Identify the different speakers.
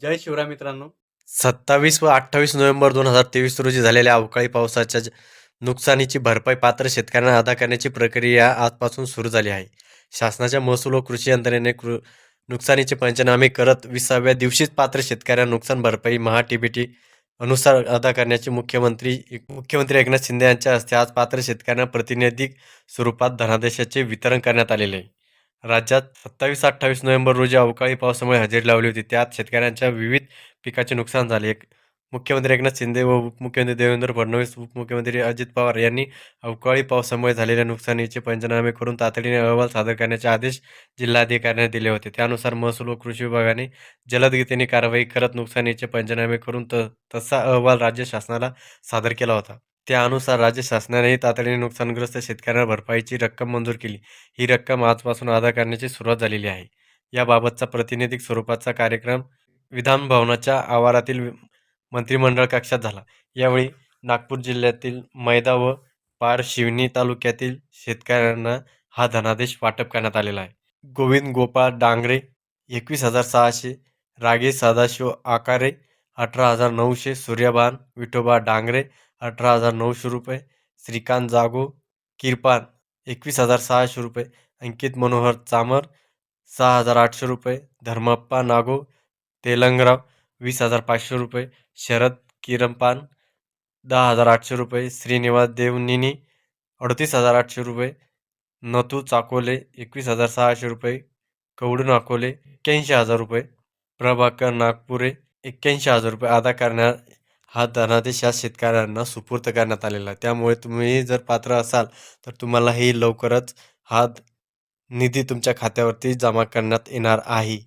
Speaker 1: जय शिवराय मित्रांनो.
Speaker 2: सत्तावीस व अठ्ठावीस नोव्हेंबर दोन हजार तेवीस रोजी झालेल्या अवकाळी पावसाच्या नुकसानीची भरपाई पात्र शेतकऱ्यांना अदा करण्याची प्रक्रिया आजपासून सुरू झाली आहे. शासनाच्या महसूल व कृषी यंत्रणेने कृ नुकसानीचे पंचनामे करत विसाव्या दिवशीच पात्र शेतकऱ्यांना नुकसान भरपाई महा टीबीटी अनुसार अदा करण्याचे मुख्यमंत्री मुख्यमंत्री एकनाथ शिंदे यांच्या हस्ते आज पात्र शेतकऱ्यांना प्रतिनिधिक स्वरूपात धनादेशाचे वितरण करण्यात आलेले आहे. राज्यात सत्तावीस अठ्ठावीस नोव्हेंबर रोजी अवकाळी पावसामुळे हजेरी लावली होती. त्यात शेतकऱ्यांच्या विविध पिकाचे नुकसान झाले. एक मुख्यमंत्री एकनाथ शिंदे व उपमुख्यमंत्री देवेंद्र फडणवीस उपमुख्यमंत्री अजित पवार यांनी अवकाळी पावसामुळे झालेल्या नुकसानीचे पंचनामे करून तातडीने अहवाल सादर करण्याचे आदेश जिल्हाधिकाऱ्यांना दिले होते. त्यानुसार महसूल व कृषी विभागाने जलदगतीने कारवाई करत नुकसानीचे पंचनामे करून त तसा अहवाल राज्य शासनाला सादर केला होता. त्यानुसार राज्य शासनानेही तातडीने नुकसानग्रस्त शेतकऱ्यांना भरपाईची रक्कम मंजूर केली. ही रक्कम आजपासून अदा करण्याची सुरुवात झालेली आहे. याबाबतचा प्रतिनिधिक स्वरूपाचा कार्यक्रम विधान भवनाच्या आवारातील मंत्रिमंडळ कक्षात झाला. यावेळी नागपूर जिल्ह्यातील मैदा व पार शिवनी तालुक्यातील शेतकऱ्यांना हा धनादेश वाटप करण्यात आलेला आहे. गोविंद गोपाळ डांगरे एकवीस हजार सहाशे रागेश सदाशिव आकारे अठरा हजार नऊशे सूर्यबान विठोबा डांगरे अठरा हजार नऊशे रुपये श्रीकांत जागो किरपान एकवीस हजार सहाशे रुपये अंकित मनोहर चामर सहा हजार आठशे रुपये धर्मप्पा नागो तेलंगराव वीस हजार पाचशे रुपये शरद किरंपान दहा हजार आठशे रुपये श्रीनिवास देवनिनी अडतीस हजार आठशे रुपये नतू चाकोले एकवीस हजार सहाशे रुपये कवडून अकोले एक्क्याऐंशी हजार रुपये प्रभाकर नागपुरे एक्क्याऐंशी हजार रुपये अदा करण्या हा धनादेश या शेतकऱ्यांना सुपूर्त करण्यात आलेला त्यामुळे तुम्ही जर पात्र असाल तर तुम्हालाही लवकरच हा निधी तुमच्या खात्यावरती जमा करण्यात येणार आहे.